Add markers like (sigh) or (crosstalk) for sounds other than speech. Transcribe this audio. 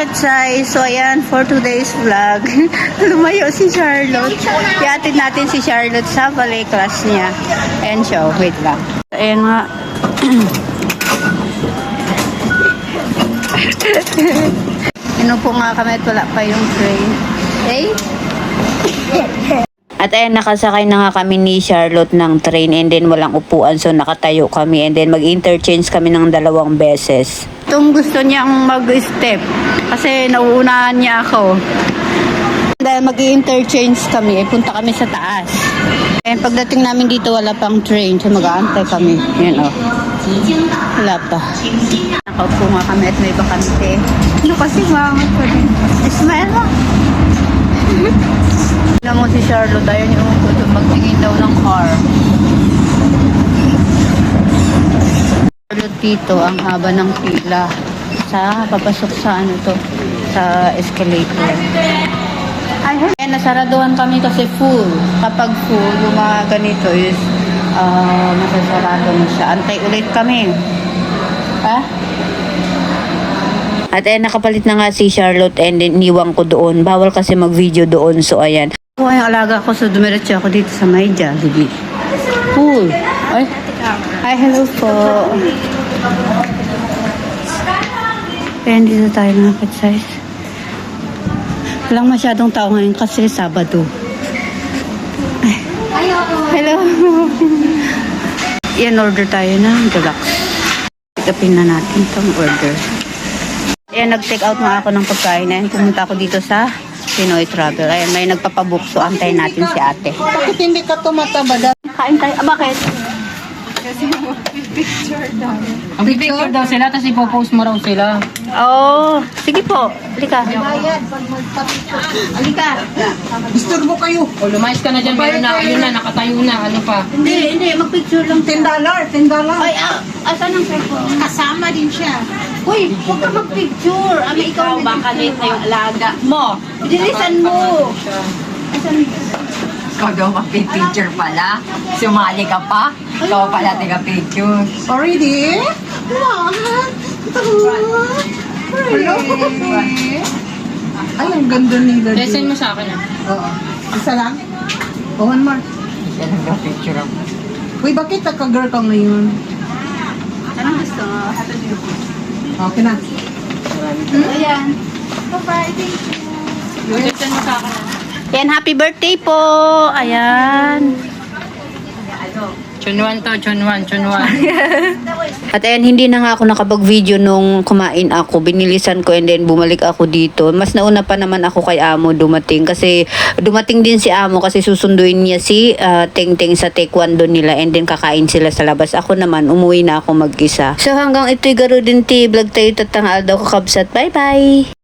Chay, so ayan, for today's vlog, (laughs) lumayo si Charlotte. Iatid natin si Charlotte sa ballet class niya. Ayan siya, oh, wait lang. Ayan nga. (laughs) Inupo nga kami at wala pa yung train. Okay? (laughs) At ayan, nakasakay na nga kami ni Charlotte ng train and then walang upuan so nakatayo kami and then mag-interchange kami ng dalawang beses. Itong gusto niyang mag-step kasi nauunahan niya ako. Dahil mag-interchange kami, eh, punta kami sa taas. And pagdating namin dito, wala pang train. So mag-aantay kami. Yan o. Oh. Wala pa. Nakaupo nga kami at may bakante. Ano kasi mangat ko. Smile mo. Tignan mo si Charlotte, umupo doon. Magtingin daw ng car. Dito, ang haba ng pila sa papasok sa ano to, sa escalator. Ay, hey. nasaraduhan kami kasi full. Kapag full, yung mga ganito is uh, masasarado na siya. Antay ulit kami. Ha? At ayan, nakapalit na nga si Charlotte and iniwan ko doon. Bawal kasi mag-video doon. So, ayan. Ako yung alaga ko. So, dumiretso ako dito sa may Jollibee. Cool. Ay. Hi, hello po. Ayan, dito tayo mga pet-size. Walang masyadong tao ngayon kasi Sabado. Ay. Hello. Yan, order tayo ng deluxe. Pick na natin itong order. Ayan, nag-take out nga ako ng pagkain. Ayan, pumunta ako dito sa Pinoy Travel. Ayan, may nagpapabook. So, antayin natin si ate. Bakit hindi ka tumataba Kain tayo. Ah, bakit? Ang picture daw sila, tapos ipopost mo raw sila. Oo. Oh, sige po. Halika. bayad pag magpapicture? Halika. Disturbo kayo. O lumayas ka na dyan, meron na, yun na, nakatayo na, ano pa. Hindi, hindi. Mag-picture lang. 10 dollar, 10 dollar. Ay, ah, asan ang cellphone? Kasama din siya. Uy, huwag ka mag-picture. Ama, ikaw ang baka late na yung alaga mo. Bilisan mo. Asan? Ikaw daw picture pala. Sumali ka pa. Ikaw pala tiga-picture. Already? What? Hello? Ay, ang ganda nila. Eh, send mo sa akin ah. Oo. Isa lang? Oh, one more. Siya nag-picture ako. Uy, bakit naka-girl ka ngayon? Anong gusto mo? Okay na. Ayan. Send mo sa akin ah. Yan, happy birthday po. Ayan. Chunwan to, chunwan, chunwan. (laughs) At ayan, hindi na nga ako nakapag-video nung kumain ako. Binilisan ko and then bumalik ako dito. Mas nauna pa naman ako kay Amo dumating. Kasi dumating din si Amo kasi susunduin niya si Ting Ting sa taekwondo nila and then kakain sila sa labas. Ako naman, umuwi na ako mag-isa. So hanggang ito'y garo din ti vlog tayo tatangal daw kakabsat. Bye-bye!